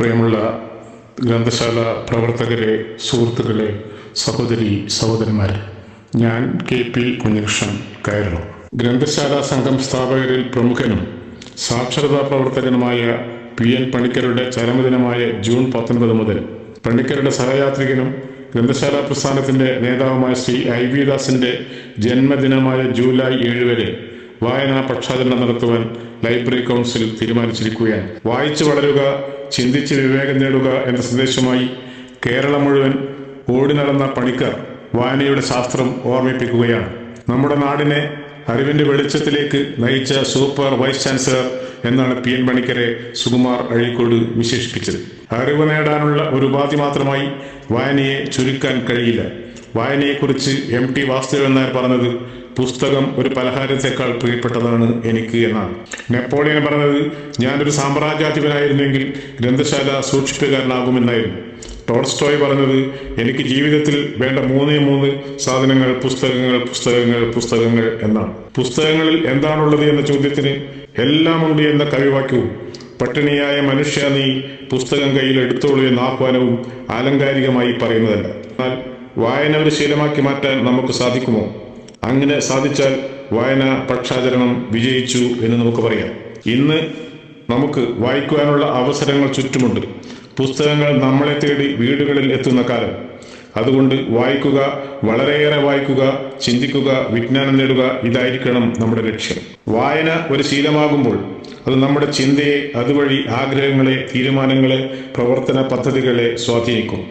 പ്രിയമുള്ള ഗ്രന്ഥശാല പ്രവർത്തകരെ സുഹൃത്തുക്കളെ സഹോദരി സഹോദരന്മാരെ ഞാൻ കെ പി കുഞ്ഞകൃഷ്ണൻ കയറണം ഗ്രന്ഥശാല സംഘം സ്ഥാപകരിൽ പ്രമുഖനും സാക്ഷരതാ പ്രവർത്തകനുമായ പി എൻ പണിക്കരുടെ ചരമദിനമായ ജൂൺ പത്തൊൻപത് മുതൽ പണിക്കരുടെ സഹയാത്രികനും ഗ്രന്ഥശാല പ്രസ്ഥാനത്തിന്റെ നേതാവുമായ ശ്രീ ഐ വി ദാസിന്റെ ജന്മദിനമായ ജൂലൈ ഏഴ് വരെ വായനാ പക്ഷാചരണം നടത്തുവാൻ ലൈബ്രറി കൗൺസിൽ തീരുമാനിച്ചിരിക്കുകയാണ്. വായിച്ചു വളരുക ചിന്തിച്ച് വിവേകം നേടുക എന്ന സന്ദേശമായി കേരളം മുഴുവൻ ഓടി നടന്ന പണിക്കർ വായനയുടെ ശാസ്ത്രം ഓർമ്മിപ്പിക്കുകയാണ്. നമ്മുടെ നാടിനെ അറിവിന്റെ വെളിച്ചത്തിലേക്ക് നയിച്ച സൂപ്പർ വൈസ് ചാൻസലർ എന്നാണ് പി എൻ പണിക്കരെ സുകുമാർ അഴീക്കോട് വിശേഷിപ്പിച്ചത്. അറിവ് നേടാനുള്ള ഒരു ഉപാധി മാത്രമായി വായനയെ ചുരുക്കാൻ കഴിയില്ല. വായനയെക്കുറിച്ച് എം ടി വാസുദേവൻ നായർ പറഞ്ഞത് പുസ്തകം ഒരു പലഹാരത്തെക്കാൾ പ്രിയപ്പെട്ടതാണ് എനിക്ക് എന്നാണ്. നെപ്പോളിയൻ പറഞ്ഞത് ഞാനൊരു സാമ്രാജ്യാധിപനായിരുന്നെങ്കിൽ ഗ്രന്ഥശാല സൂക്ഷിപ്പുകാരനാകുമെന്നായിരുന്നു. ടോൾസ്റ്റോയ് പറഞ്ഞത് എനിക്ക് ജീവിതത്തിൽ വേണ്ട മൂന്നേ മൂന്ന് സാധനങ്ങൾ പുസ്തകങ്ങൾ പുസ്തകങ്ങൾ പുസ്തകങ്ങൾ എന്നാണ്. പുസ്തകങ്ങളിൽ എന്താണുള്ളത് എന്ന ചോദ്യത്തിന് എല്ലാമുണ്ട് എന്ന കവിവാക്യവും. പട്ടിണിയായ മനുഷ്യ നീ പുസ്തകം കയ്യിൽ എടുത്തോളൂ എന്ന ആഹ്വാനവും ആലങ്കാരികമായി പറയുന്നതല്ല. എന്നാൽ വായന ഒരു ശീലമാക്കി മാറ്റാൻ നമുക്ക് സാധിക്കുമോ? അങ്ങനെ സാധിച്ചാൽ വായന പക്ഷാചരണം വിജയിച്ചു എന്ന് നമുക്ക് പറയാം. ഇന്ന് നമുക്ക് വായിക്കുവാനുള്ള അവസരങ്ങൾ ചുറ്റുമുണ്ട്. പുസ്തകങ്ങൾ നമ്മളെ തേടി വീടുകളിൽ എത്തുന്ന കാലം. അതുകൊണ്ട് വായിക്കുക വളരെയേറെ വായിക്കുക ചിന്തിക്കുക വിജ്ഞാനം നേടുക ഇതായിരിക്കണം നമ്മുടെ ലക്ഷ്യം. വായന ഒരു ശീലമാകുമ്പോൾ അത് നമ്മുടെ ചിന്തയെ അതുവഴി ആഗ്രഹങ്ങളെ തീരുമാനങ്ങളെ പ്രവർത്തന പദ്ധതികളെ സ്വാധീനിക്കും.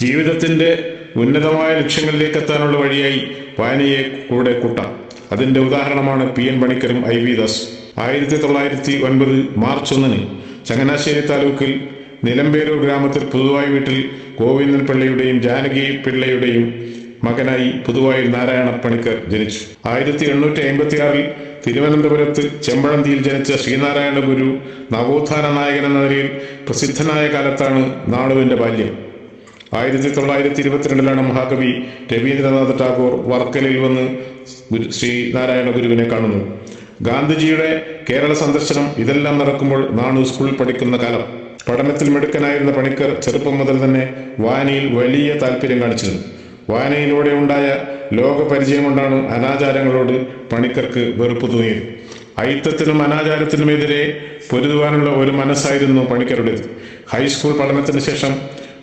ജീവിതത്തിന്റെ ഉന്നതമായ ലക്ഷ്യങ്ങളിലേക്ക് എത്താനുള്ള വഴിയായി വായനയെ കൂടെ കൂട്ടാം. അതിന്റെ ഉദാഹരണമാണ് പി എൻ പണിക്കരും ഐ വി ദാസ്. ആയിരത്തി തൊള്ളായിരത്തി ഒൻപത് മാർച്ച് ഒന്നിന് ചങ്ങനാശ്ശേരി താലൂക്കിൽ നിലമ്പേരൂർ ഗ്രാമത്തിൽ പുതുവായി വീട്ടിൽ ഗോവിന്ദൻ പിള്ളയുടെയും ജാനകി പിള്ളയുടെയും മകനായി പുതുവായിൽ നാരായണ പണിക്കർ ജനിച്ചു. ആയിരത്തി എണ്ണൂറ്റി അമ്പത്തി ആറിൽ തിരുവനന്തപുരത്ത് ചെമ്പഴന്തിയിൽ ജനിച്ച ശ്രീനാരായണ ഗുരു നവോത്ഥാന നായകൻ എന്ന നിലയിൽ പ്രസിദ്ധനായ കാലത്താണ് നാളുവിന്റെ ബാല്യം. ആയിരത്തി തൊള്ളായിരത്തി ഇരുപത്തിരണ്ടിലാണ് മഹാകവി രവീന്ദ്രനാഥ് ടാഗോർ വർക്കലയിൽ വന്ന് ശ്രീ ശ്രീനാരായണ ഗുരുവിനെ കാണുന്നു. ഗാന്ധിജിയുടെ കേരള സന്ദർശനം ഇതെല്ലാം നടക്കുമ്പോൾ നാണു സ്കൂളിൽ പഠിക്കുന്ന കാലം. പഠനത്തിൽ മിടുക്കനായിരുന്ന പണിക്കർ ചെറുപ്പം മുതൽ തന്നെ വായനയിൽ വലിയ താല്പര്യം കാണിച്ചിരുന്നു. വായനയിലൂടെ ഉണ്ടായ ലോകപരിചയം കൊണ്ടാണ് അനാചാരങ്ങളോട് പണിക്കർക്ക് വെറുപ്പ് തോന്നിയത്. അയിത്തത്തിനും അനാചാരത്തിനുമെതിരെ പൊരുതുവാനുള്ള ഒരു മനസ്സായിരുന്നു പണിക്കരുടേത്. ഹൈസ്കൂൾ പഠനത്തിന് ശേഷം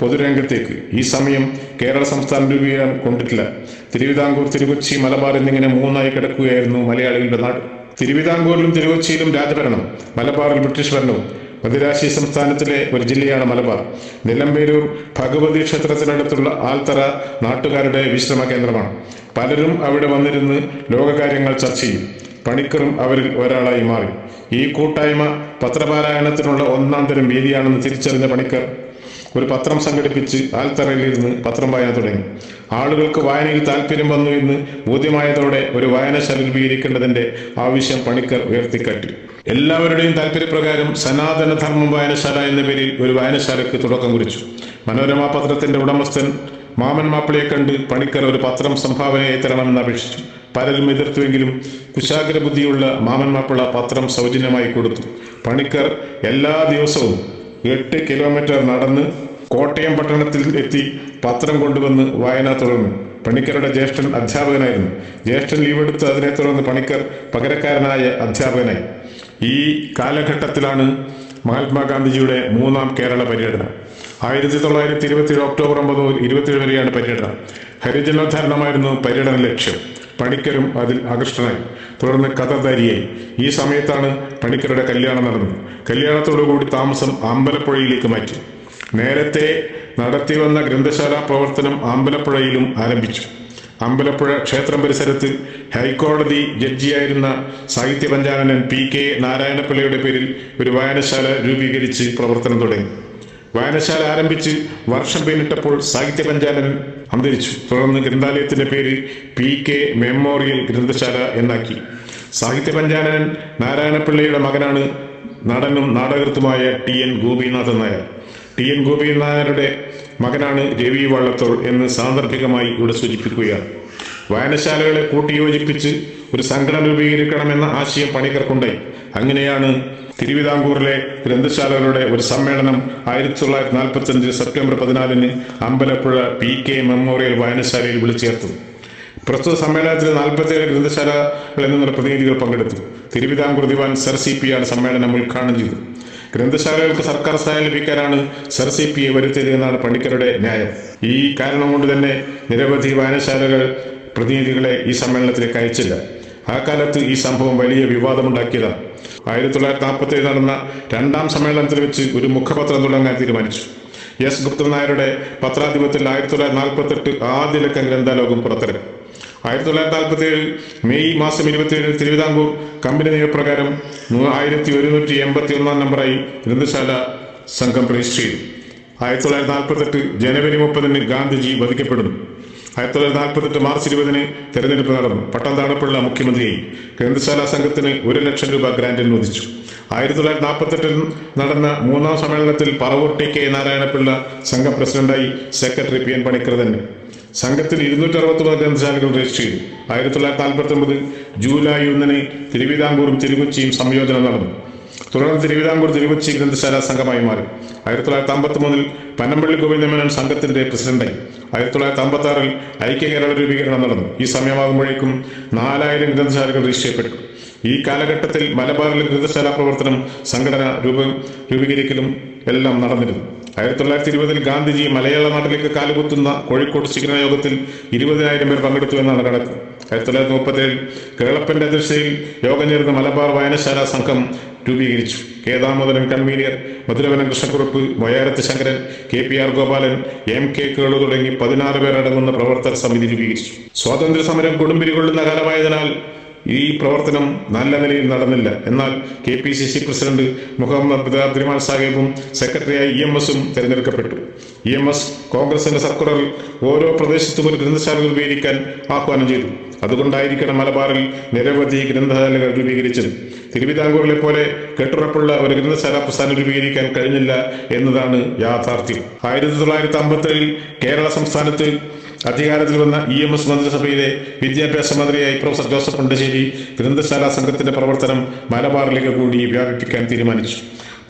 പൊതുരംഗത്തേക്ക്. ഈ സമയം കേരള സംസ്ഥാനം രൂപീകരണം കൊണ്ടിട്ടില്ല. തിരുവിതാംകൂർ തിരുകൊച്ചി മലബാർ എന്നിങ്ങനെ മൂന്നായി കിടക്കുകയായിരുന്നു മലയാളികളുടെ നാട്. തിരുവിതാംകൂറിലും തിരുകൊച്ചിയിലും രാജഭരണം മലബാറിൽ ബ്രിട്ടീഷ് ഭരണവും. മദിരാശി സംസ്ഥാനത്തിലെ ഒരു ജില്ലയാണ് മലബാർ. നിലമ്പേരൂർ ഭഗവതി ക്ഷേത്രത്തിനടുത്തുള്ള ആൽത്തറ നാട്ടുകാരുടെ വിശ്രമ കേന്ദ്രമാണ്. പലരും അവിടെ വന്നിരുന്ന് ലോകകാര്യങ്ങൾ ചർച്ച ചെയ്യും. പണിക്കറും അവരിൽ ഒരാളായി മാറി. ഈ കൂട്ടായ്മ പത്രപാരായണത്തിനുള്ള ഒന്നാം തരം വേദിയാണെന്ന് തിരിച്ചറിഞ്ഞ പണിക്കർ ഒരു പത്രം സംഘടിപ്പിച്ച് ആൽത്തറയിലിരുന്ന് പത്രം വായന തുടങ്ങി. ആളുകൾക്ക് വായനയിൽ താല്പര്യം വന്നു എന്ന് ബോധ്യമായതോടെ ഒരു വായനശാല രൂപീകരിക്കേണ്ടതിന്റെ ആവശ്യം പണിക്കർ ഉയർത്തിക്കാട്ടി. എല്ലാവരുടെയും താല്പര്യപ്രകാരം സനാതനധർമ്മം വായനശാല എന്ന പേരിൽ ഒരു വായനശാലയ്ക്ക് തുടക്കം കുറിച്ചു. മനോരമ പത്രത്തിന്റെ ഉടമസ്ഥൻ മാമൻ മാപ്പിളയെ കണ്ട് പണിക്കർ ഒരു പത്രം സംഭാവനയായി തരണമെന്ന് അപേക്ഷിച്ചു. പലരും എതിർത്തുവെങ്കിലും കുശാഗ്ര ബുദ്ധിയുള്ള മാമൻ മാപ്പിള പത്രം സൗജന്യമായി കൊടുത്തു. പണിക്കർ എല്ലാ ദിവസവും എട്ട് കിലോമീറ്റർ നടന്ന് കോട്ടയം പട്ടണത്തിൽ എത്തി പത്രം കൊണ്ടുവന്ന് വായന തുടർന്നു പണിക്കരുടെ ജ്യേഷ്ഠൻ അധ്യാപകനായിരുന്നു. ജ്യേഷ്ഠൻ ലീവെടുത്ത് അതിനെ തുടർന്ന് പണിക്കർ പകരക്കാരനായ അധ്യാപകനായി. ഈ കാലഘട്ടത്തിലാണ് മഹാത്മാഗാന്ധിജിയുടെ മൂന്നാം കേരള പര്യടനം. ആയിരത്തി തൊള്ളായിരത്തി ഇരുപത്തി ഒക്ടോബർ ഒമ്പത് മുതൽ ഇരുപത്തിയേഴ് വരെയാണ് പര്യടനം. ഹരിജനോദ്ധാരണമായിരുന്നു പര്യടന ലക്ഷ്യം. പണിക്കരും അതിൽ ആകൃഷ്ടനായി തുടർന്ന് കഥധാരിയായി ഈ സമയത്താണ് പണിക്കരുടെ കല്യാണം നടന്നത്. കല്യാണത്തോടുകൂടി താമസം അമ്പലപ്പുഴയിലേക്ക് മാറ്റി. നേരത്തെ നടത്തി വന്ന ഗ്രന്ഥശാല പ്രവർത്തനം അമ്പലപ്പുഴയിലും ആരംഭിച്ചു. അമ്പലപ്പുഴ ക്ഷേത്രം പരിസരത്ത് ഹൈക്കോടതി ജഡ്ജിയായിരുന്ന സാഹിത്യ പഞ്ചാനനൻ പി കെ നാരായണപിള്ളയുടെ പേരിൽ ഒരു വായനശാല രൂപീകരിച്ച് പ്രവർത്തനം തുടങ്ങി. വായനശാല ആരംഭിച്ച് വർഷം പിന്നിട്ടപ്പോൾ സാഹിത്യ പഞ്ചാനൻ അന്തരിച്ചു. തുടർന്ന് ഗ്രന്ഥാലയത്തിന്റെ പേര് പി കെ മെമ്മോറിയൽ ഗ്രന്ഥശാല എന്നാക്കി. സാഹിത്യ പഞ്ചാനൻ നാരായണപിള്ളയുടെ മകനാണ് നടനും നാടകൃത്തുമായ T N Gopinathan Nair. T N Gopinathan നായരുടെ മകനാണ് രവി വള്ളത്തോൾ എന്ന് സാന്ദർഭികമായി ഇവിടെ സൂചിപ്പിക്കുകയാണ്. വായനശാലകളെ കൂട്ടിയോജിപ്പിച്ച് ഒരു സംഘടന രൂപീകരിക്കണമെന്ന ആശയം പണിക്കർക്കുണ്ടായി. അങ്ങനെയാണ് തിരുവിതാംകൂറിലെ ഗ്രന്ഥശാലകളുടെ ഒരു സമ്മേളനം ആയിരത്തി തൊള്ളായിരത്തി നാൽപ്പത്തി സെപ്റ്റംബർ പതിനാലിന് അമ്പലപ്പുഴ പി കെ മെമ്മോറിയൽ വായനശാലയിൽ വിളിച്ചു പ്രസ്തുത സമ്മേളനത്തിൽ നാൽപ്പത്തിയേഴ് ഗ്രന്ഥശാലകളിൽ നിന്നുള്ള പ്രതിനിധികൾ പങ്കെടുത്തു. Thiruvithamkoor Diwan sir C P ആണ് സമ്മേളനം ഉദ്ഘാടനം ചെയ്തത്. ഗ്രന്ഥശാലകൾക്ക് സർക്കാർ സഹായം ലഭിക്കാനാണ് സർ സി പി വരുത്തിയത് എന്നാണ് പണിക്കരുടെ ന്യായം. ഈ കാരണം കൊണ്ട് തന്നെ നിരവധി വായനശാലകൾ പ്രതിനിധികളെ ഈ സമ്മേളനത്തിലേക്ക് അയച്ചില്ല. ആ കാലത്ത് ഈ സംഭവം വലിയ വിവാദമുണ്ടാക്കിയതാണ് ആയിരത്തി തൊള്ളായിരത്തി നാൽപ്പത്തി ഏഴ് നടന്ന രണ്ടാം സമ്മേളനത്തിൽ വെച്ച് ഒരു മുഖപത്രം തുടങ്ങാൻ തീരുമാനിച്ചു. എസ്. ഗുപ്ത നായരുടെ പത്രാധിപത്യത്തിൽ ആയിരത്തി തൊള്ളായിരത്തി നാൽപ്പത്തി എട്ട് ആദ്യ ലക്കം ഗ്രന്ഥാലോകം പുറത്തിറങ്ങി. ആയിരത്തി തൊള്ളായിരത്തി നാൽപ്പത്തി ഏഴ് മെയ് മാസം ഇരുപത്തിയേഴിന് തിരുവിതാംകൂർ കമ്പനി നിയമപ്രകാരം ആയിരത്തി ഒരുന്നൂറ്റി എൺപത്തി ഒന്നാം നമ്പറായി ഗ്രന്ഥശാല സംഘം രജിസ്റ്റർ ചെയ്തു. ആയിരത്തി തൊള്ളായിരത്തി നാൽപ്പത്തെട്ട് ജനുവരി മുപ്പതിന് ഗാന്ധിജി വധിക്കപ്പെടുന്നു. ആയിരത്തി തൊള്ളായിരത്തി നാൽപ്പത്തെട്ട് മാർച്ച് ഇരുപതിന് തെരഞ്ഞെടുപ്പ് നടന്നു പട്ടം താഴെപ്പുള്ള മുഖ്യമന്ത്രിയായി ഗ്രന്ഥശാല സംഘത്തിന് ഒരു ലക്ഷം രൂപ ഗ്രാന്റ് അനുവദിച്ചു. ആയിരത്തി തൊള്ളായിരത്തി നാൽപ്പത്തെട്ടിൽ നടന്ന മൂന്നാം സമ്മേളനത്തിൽ പറവൂർ ടി കെ നാരായണപിള്ള സംഘം പ്രസിഡന്റായി സെക്രട്ടറി പി എൻ പണിക്കർ തന്നെ സംഘത്തിൽ ഇരുന്നൂറ്റി അറുപത്തി ഒമ്പത് ഗ്രന്ഥശാലകൾ രജിസ്റ്റർ ചെയ്തു. ആയിരത്തി തൊള്ളായിരത്തി നാൽപ്പത്തി ഒമ്പത് ജൂലൈ ഒന്നിന് തിരുവിതാംകൂറും തിരുകൊച്ചിയും സംയോജനം നടന്നു. തുടർന്ന് തിരുവിതാംകൂർ തിരുവച്ചി ഗ്രന്ഥശാല സംഘമായി മാറി. ആയിരത്തി തൊള്ളായിരത്തി അമ്പത്തി മൂന്നിൽ പനമ്പള്ളി ഗോവിന്ദമേനോൻ സംഘത്തിന്റെ പ്രസിഡന്റായി. ആയിരത്തി തൊള്ളായിരത്തി അമ്പത്തി ആറിൽ ഐക്യ കേരള രൂപീകരണം നടന്നു. ഈ സമയമാകുമ്പോഴേക്കും നാലായിരം ഗ്രന്ഥശാലകൾ രജിസ്റ്റർ ചെയ്യപ്പെട്ടു. ഈ കാലഘട്ടത്തിൽ മലബാറിലെ ഗ്രന്ഥശാല പ്രവർത്തനം സംഘടന രൂപ രൂപീകരിക്കലും എല്ലാം നടന്നിരുന്നു. ആയിരത്തി തൊള്ളായിരത്തി ഇരുപതിൽ ഗാന്ധിജി മലയാള നാട്ടിലേക്ക് കാലുകുത്തുന്ന കോഴിക്കോട് ശിഖരണ യോഗത്തിൽ ഇരുപതിനായിരം പേർ പങ്കെടുത്തു എന്നാണ് കണക്ക്. ആയിരത്തി തൊള്ളായിരത്തി മുപ്പത്തേഴിൽ കേളപ്പന്റെ അധ്യക്ഷതയിൽ യോഗം ചേർന്ന മലബാർ വായനശാല സംഘം രൂപീകരിച്ചു. K Damodaran convener Madhuravanam Krishnakurup Moyarath Sankaran K P R Gopalan M K Kelu തുടങ്ങി പതിനാറ് പേരടങ്ങുന്ന പ്രവർത്തക സമിതി രൂപീകരിച്ചു. സ്വാതന്ത്ര്യ സമരം കൊടുമ്പിരി കൊള്ളുന്ന കാലമായതിനാൽ ഈ പ്രവർത്തനം നല്ല നിലയിൽ നടന്നില്ല. എന്നാൽ K P C C president Muhammad Abdurahman സാഹിബും സെക്രട്ടറിയായി ഇ എം എസും തെരഞ്ഞെടുക്കപ്പെട്ടു. ഇ എം എസ് കോൺഗ്രസിന്റെ സർക്കുലറിൽ ഓരോ പ്രദേശത്തും ഒരു ഗ്രന്ഥശാല രൂപീകരിക്കാൻ ആഹ്വാനം ചെയ്തു. അതുകൊണ്ടായിരിക്കണം മലബാറിൽ നിരവധി ഗ്രന്ഥശാലകൾ രൂപീകരിച്ചത്. തിരുവിതാംകൂറിലെ പോലെ കെട്ടുറപ്പുള്ള ഒരു ഗ്രന്ഥശാല പ്രസ്ഥാനം രൂപീകരിക്കാൻ കഴിഞ്ഞില്ല എന്നതാണ് യാഥാർത്ഥ്യം. ആയിരത്തി തൊള്ളായിരത്തി അമ്പത്തി കേരള സംസ്ഥാനത്ത് അധികാരത്തിൽ വന്ന ഇ എം എസ് മന്ത്രിസഭയിലെ വിദ്യാഭ്യാസ മന്ത്രിയായി പ്രൊഫസർ ജോസഫ് മുണ്ടശ്ശേരി ഗ്രന്ഥശാല സംഘത്തിന്റെ പ്രവർത്തനം മലബാറിലേക്ക് കൂടി വ്യാപിപ്പിക്കാൻ തീരുമാനിച്ചു.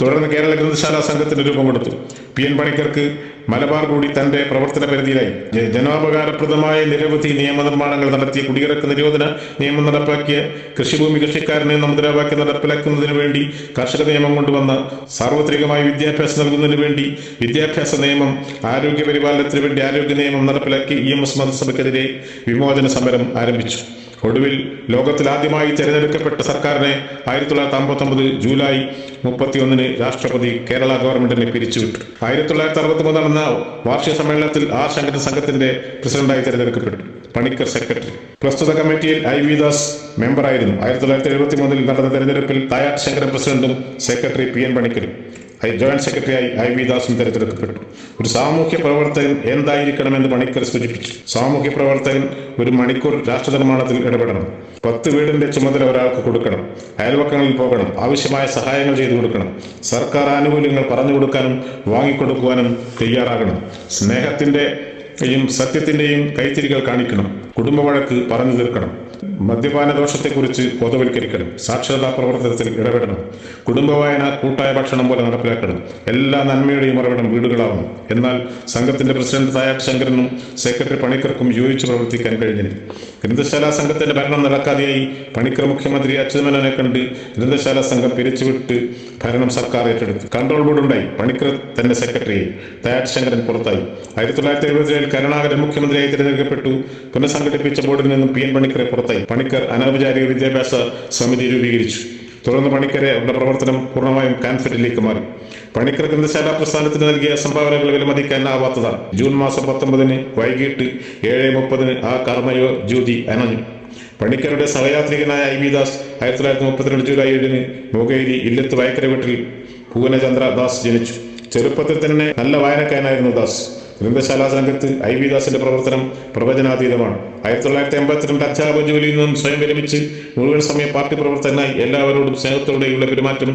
തുടർന്ന് കേരള ഗ്രന്ഥശാല സംഘത്തിന് രൂപം കൊടുത്തു. പി എൻ പണിക്കർക്ക് മലബാർ കൂടി തന്റെ പ്രവർത്തന പരിധിയിലായി. ജനോപകാരപ്രദമായ നിരവധി നിയമനിർമ്മാണങ്ങൾ നടത്തിയ കുടിയിറക്ക് നിരോധന നിയമം നടപ്പാക്കിയ കൃഷിഭൂമി കൃഷിക്കാരനെ മുദ്രാവാക്യം നടപ്പിലാക്കുന്നതിന് വേണ്ടി കർഷക നിയമം കൊണ്ടുവന്ന സാർവത്രികമായ വിദ്യാഭ്യാസം നൽകുന്നതിന് വേണ്ടി വിദ്യാഭ്യാസ നിയമം ആരോഗ്യ പരിപാലനത്തിന് വേണ്ടി ആരോഗ്യ നിയമം നടപ്പിലാക്കി ഇ എം എസ് മന്ത്രിസഭയ്ക്കെതിരെ വിമോചന സമരം ആരംഭിച്ചു. ഒടുവിൽ ലോകത്തിൽ ആദ്യമായി തെരഞ്ഞെടുക്കപ്പെട്ട സർക്കാരിനെ ആയിരത്തി തൊള്ളായിരത്തി അമ്പത്തി ഒമ്പത് ജൂലൈ മുപ്പത്തിയൊന്നിന് രാഷ്ട്രപതി കേരള ഗവൺമെന്റിനെ പിരിച്ചുവിട്ടു ആയിരത്തി തൊള്ളായിരത്തി അറുപത്തി നടന്ന വാർഷിക സമ്മേളനത്തിൽ ആ സംഘടന സംഘത്തിന്റെ പ്രസിഡന്റായി തെരഞ്ഞെടുക്കപ്പെട്ടു. പണിക്കർ സെക്രട്ടറി. പ്രസ്തുത കമ്മിറ്റിയിൽ ഐ വി ദാസ് മെമ്പറായിരുന്നു. ആയിരത്തി തൊള്ളായിരത്തി എഴുപത്തി മൂന്നിൽ നടന്ന തെരഞ്ഞെടുപ്പിൽ തായാട്ട് ശങ്കരൻ പ്രസിഡന്റും സെക്രട്ടറി പി എൻ പണിക്കരും. ജോയിന്റ് സെക്രട്ടറിയായി ഐ വി ദാസും തെരഞ്ഞെടുക്കപ്പെട്ടു. ഒരു സാമൂഹ്യ പ്രവർത്തകൻ എന്തായിരിക്കണമെന്ന് പണിക്കർ സൂചിപ്പിച്ചു. സാമൂഹ്യ പ്രവർത്തകൻ ഒരു മണിക്കൂർ രാഷ്ട്ര നിർമ്മാണത്തിൽ ഇടപെടണം. പത്ത് വീടിന്റെ ചുമതല ഒരാൾക്ക് കൊടുക്കണം. അയൽവക്കങ്ങളിൽ പോകണം. ആവശ്യമായ സഹായങ്ങൾ ചെയ്തു കൊടുക്കണം. സർക്കാർ ആനുകൂല്യങ്ങൾ പറഞ്ഞു കൊടുക്കാനും വാങ്ങിക്കൊടുക്കുവാനും തയ്യാറാകണം. സ്നേഹത്തിന്റെ യും സത്യത്തിന്റെയും കൈത്തിരികൾ കാണിക്കണം. കുടുംബ വഴക്ക് പറഞ്ഞു തീർക്കണം. മദ്യപാന ദോഷത്തെക്കുറിച്ച് ബോധവൽക്കരിക്കണം സാക്ഷരതാ പ്രവർത്തനത്തിൽ ഇടപെടണം കുടുംബവായന കൂട്ടായ ഭക്ഷണം പോലെ നടപ്പിലാക്കണം എല്ലാ നന്മയുടെയും ഉറവിടം വീടുകളാവണം. എന്നാൽ സംഘത്തിന്റെ പ്രസിഡന്റ് തായാട്ട് ശങ്കരനും സെക്രട്ടറി പണിക്കർക്കും യോജിച്ച് പ്രവർത്തിക്കാൻ കഴിഞ്ഞില്ല. ഗ്രന്ഥശാല സംഘത്തിന്റെ ഭരണം നടക്കാതെയായി പണിക്കർ മുഖ്യമന്ത്രി അച്യുതമേനോനെ കണ്ട് ഗ്രന്ഥശാല സംഘം പിരിച്ചുവിട്ട് ഭരണം സർക്കാർ ഏറ്റെടുത്തു. കൺട്രോൾ ബോർഡ് ഉണ്ടായി പണിക്കർ തന്നെ സെക്രട്ടറിയായി. തായാട്ട് ശങ്കരൻ പുറത്തായി. ആയിരത്തി തൊള്ളായിരത്തി എഴുപത്തിയേഴിൽ കരുണാകരൻ മുഖ്യമന്ത്രിയായി തിരഞ്ഞെടുക്കപ്പെട്ടു. പുനഃസംഘടിപ്പിച്ച ബോർഡിൽ നിന്നും പി എൻ പണിക്കറെ പുറത്തായി. പണിക്കർ അനൗപചാരിക വിദ്യാഭ്യാസ സമിതി രൂപീകരിച്ചു. തുടർന്ന് പണിക്കരെ അവരുടെ പ്രവർത്തനം പൂർണമായും കാൻഫിഡിലേക്ക് മാറി. പണിക്കർ ഗ്രന്ഥശാല പ്രസ്ഥാനത്തിന് നൽകിയ സംഭാവനകൾ വിലമതിക്കാനാവാത്തതാണ് ജൂൺ മാസം പത്തൊമ്പതിന് വൈകിട്ട് ഏഴ് മുപ്പതിന് ആ കർമ്മയോ ജ്യോതി അനഞ്ഞു. പണിക്കരുടെ സഹയാത്രികനായ ഐ വി ദാസ് ആയിരത്തി തൊള്ളായിരത്തി മുപ്പത്തിരണ്ട് ജൂലൈ ഏഴിന് മുഖേരി ഇല്ലത്ത് വയക്കര വീട്ടിൽ പൂവനചന്ദ്ര ദാസ് ജനിച്ചു. ചെറുപ്പത്തിൽ തന്നെ നല്ല വായനക്കാരനായിരുന്നു ദാസ്. ഗ്രന്ഥശാല സംഘത്തിൽ ഐ വി ദാസിന്റെ പ്രവർത്തനം പ്രവചനാതീതമാണ്. ആയിരത്തി തൊള്ളായിരത്തി എൺപത്തിരണ്ട് അധ്യാപക ജോലിയിൽ നിന്നും സ്വയം വിരമിച്ച് മുഴുവൻ സമയ പാർട്ടി പ്രവർത്തകനായി എല്ലാവരോടും സ്നേഹത്തോടെയുള്ള പെരുമാറ്റം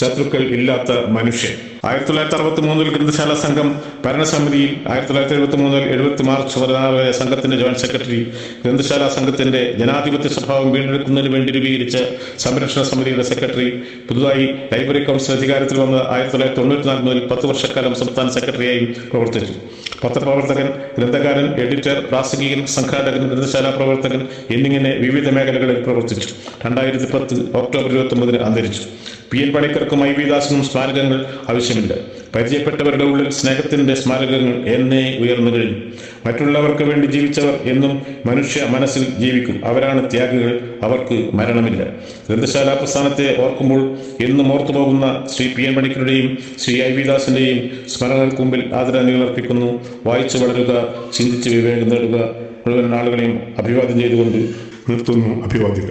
ശത്രുക്കൾ ഇല്ലാത്ത മനുഷ്യൻ. ആയിരത്തി തൊള്ളായിരത്തി അറുപത്തി മൂന്നിൽ ഗ്രന്ഥശാല സംഘം ഭരണസമിതിയിൽ ആയിരത്തി തൊള്ളായിരത്തി എഴുപത്തി മൂന്നിൽ എഴുപത്തി മാർച്ച് പതിനാറ് സംഘത്തിന്റെ ജോയിന്റ് സെക്രട്ടറി ഗ്രന്ഥശാല സംഘത്തിന്റെ ജനാധിപത്യ സ്വഭാവം വീണ്ടെടുക്കുന്നതിന് വേണ്ടി രൂപീകരിച്ച സംരക്ഷണ സമിതിയുടെ സെക്രട്ടറി പുതുതായി ലൈബ്രറി കൗൺസിൽ അധികാരത്തിൽ വന്ന് ആയിരത്തി തൊള്ളായിരത്തി തൊണ്ണൂറ്റി നാല് മുതൽ പത്ത് വർഷക്കാലം സംസ്ഥാന സെക്രട്ടറിയായും പ്രവർത്തിച്ചു. പത്രപ്രവർത്തകൻ ഗ്രന്ഥകാരൻ എഡിറ്റർ പ്രാസംഗികൻ സംഘാടകൻ ഗ്രന്ഥശാല പ്രവർത്തകൻ എന്നിങ്ങനെ വിവിധ മേഖലകളിൽ പ്രവർത്തിച്ചു. രണ്ടായിരത്തി പത്ത് ഒക്ടോബർ ഇരുപത്തി ഒമ്പതിന് അന്തരിച്ചു. പി എൻ പണിക്കർക്കും ഐ വി ദാസിനും സ്മാരകങ്ങൾ ആവശ്യമില്ല പരിചയപ്പെട്ടവരുടെ ഉള്ളിൽ സ്നേഹത്തിന്റെ സ്മാരകങ്ങൾ എന്നേ ഉയർന്നു കഴിഞ്ഞു. മറ്റുള്ളവർക്ക് വേണ്ടി ജീവിച്ചവർ എന്നും മനുഷ്യ മനസ്സിൽ ജീവിക്കും. അവരാണ് ത്യാഗികൾ അവർക്ക് മരണമില്ല. ഗ്രന്ഥശാല പ്രസ്ഥാനത്തെ ഓർക്കുമ്പോൾ എന്നും ഓർത്തുപോകുന്ന ശ്രീ പി എൻ പണിക്കരുടെയും ശ്രീ ഐ വി ദാസിന്റെയും സ്മരണകൾക്ക് മുമ്പിൽ ആദരാഞ്ജലികൾ അർപ്പിക്കുന്നു വായിച്ചു വളരുക ചിന്തിച്ച് വിവേകം നേടുക മുഴുവൻ ആളുകളെയും അഭിവാദ്യം ചെയ്തുകൊണ്ട് നിർത്തുന്നു അഭിവാദ്യങ്ങൾ.